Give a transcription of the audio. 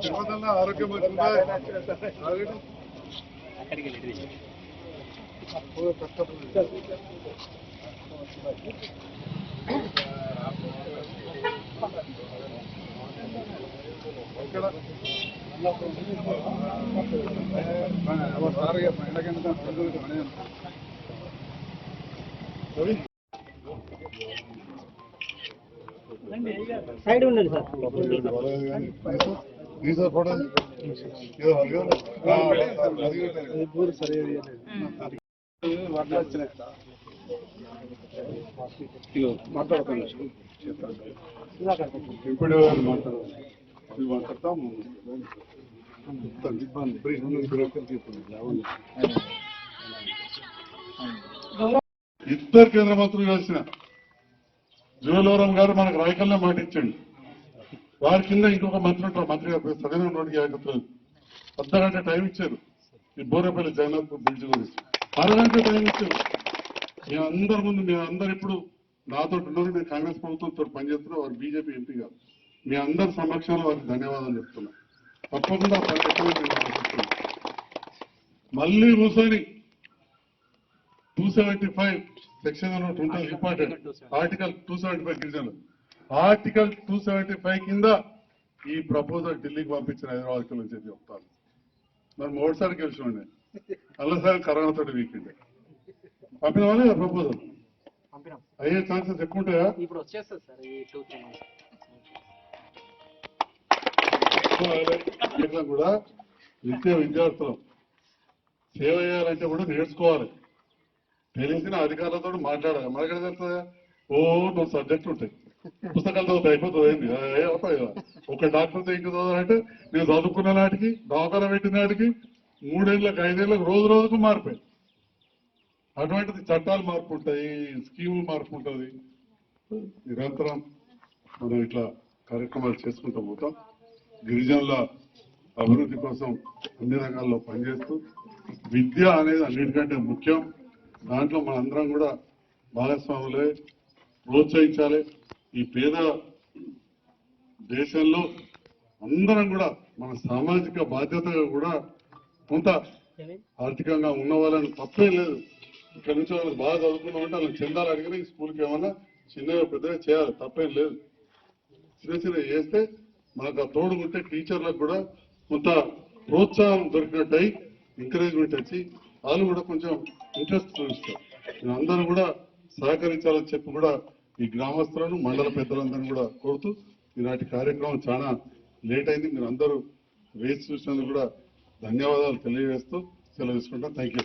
తిరుపతిలో ఆరోగ్యం మంచిగా ఇక్కడ సారిగా ఎండకంటే సైడ్ ఉండండి సార్ ఈసారి ఫోటో ఇదో అదిగో. ఆ, అది కూడా సరే. వడ్లు వచ్చినాయి. ఇప్పుడు మాట్లాడతాం ఇబ్బంది. ఇద్దరు కేంద్ర మంత్రులు కలిసిన జువలవరం గారు మనకు రాయకల్లా మాట ఇచ్చండి. వారి కింద ఇంకొక మంత్రి ఉంటారు. మంత్రి గారు సరైన నోటికి ఆగుతుంది అర్ధగంట టైం ఇచ్చారు. ఈ బోరేపల్లి జగన్నాథ్ బ్రిడ్జ్ గురించి అరగంట టైం ఇచ్చారు. అందరి ముందు మేము అందరు ఇప్పుడు నాతో ఉన్నారు నేను కాంగ్రెస్ ప్రభుత్వంతో పనిచేస్తున్నా వారు బీజేపీ ఎంపీ గారు మీ అందరి సమక్షంలో వారికి ధన్యవాదాలు చెప్తున్నా. తప్పకుండా. మళ్ళీ కూర్చొని టూ సెవెంటీ ఫైవ్ సెక్షన్ ఉంటుంది important article two seventy five గిరిజనులు ఆర్టికల్ టూ సెవెంటీ ఫైవ్ కింద ఈ ప్రపోజల్ ఢిల్లీకి పంపించిన హైదరాబాద్ నుంచి చెప్తాను. మరి మూడుసారి గెలిచినండి అల్లసారి కరోనాతో వీకెండ్ పంపిన వాళ్ళే ప్రపోజల్? పంపినాం. అయ్యే ఛాన్సెస్ ఎక్కువ ఉంటాయా ఇప్పుడు వచ్చేస్తుంది సార్ ఈ టూ త్రీ మంత్స్ కూడా నిత్య విద్యార్థులు సేవ చేయాలంటే కూడా నేర్చుకోవాలి. తెలిసిన అధికారులతో మాట్లాడాలి. మనకెక్కడ తెలుస్తుందా? ఓ నువ్వు సబ్జెక్ట్ ఉంటాయి పుస్తకాలు చదివితే అయిపోతుంది ఏంది? అవుతాయి ఒక డాక్టర్ ఇంక చదవాలంటే నేను చదువుకున్న నాటికి దవాఖాన పెట్టిన నాటికి మూడేళ్ళకి ఐదేళ్ళకి రోజు రోజుకు మారిపోయి అటువంటిది చట్టాలు మార్పు ఉంటాయి స్కీములు మార్పు ఉంటుంది నిరంతరం మనం ఇట్లా కార్యక్రమాలు చేసుకుంటూ పోతాం. గిరిజనుల అభివృద్ధి కోసం అన్ని రంగాల్లో పనిచేస్తూ విద్య అనేది అన్నిటికంటే ముఖ్యం. దాంట్లో మనందరం కూడా భాగస్వాములే ప్రోత్సహించాలి. ఈ పేద దేశంలో అందరం కూడా మన సామాజిక బాధ్యతగా కూడా కొంత ఆర్థికంగా ఉన్న వాళ్ళని తప్పే లేదు. ఇక్కడ నుంచి వాళ్ళకి బాగా చదువుకున్నామంటే వాళ్ళకి చెందాలి అడిగినా ఈ స్కూల్కి ఏమన్నా చిన్నగా పెద్దగా చేయాలి తప్పేం లేదు. చిన్న చిన్న చేస్తే మనకు ఆ తోడు ఉంటే టీచర్లకు కూడా కొంత ప్రోత్సాహం దొరికినట్టయి ఎంకరేజ్మెంట్ వచ్చి వాళ్ళు కూడా కొంచెం ఇంట్రెస్ట్ చూపిస్తారు. అందరూ కూడా సహకరించాలని చెప్పి కూడా ఈ గ్రామస్తులను మండల పెద్దలందరినీ కూడా కోరుతూ ఈనాటి కార్యక్రమం చాలా లేట్ అయింది. మీరు అందరూ వేచి చూసినందుకు కూడా ధన్యవాదాలు తెలియజేస్తూ సెలవు తీసుకుంటాం. Thank you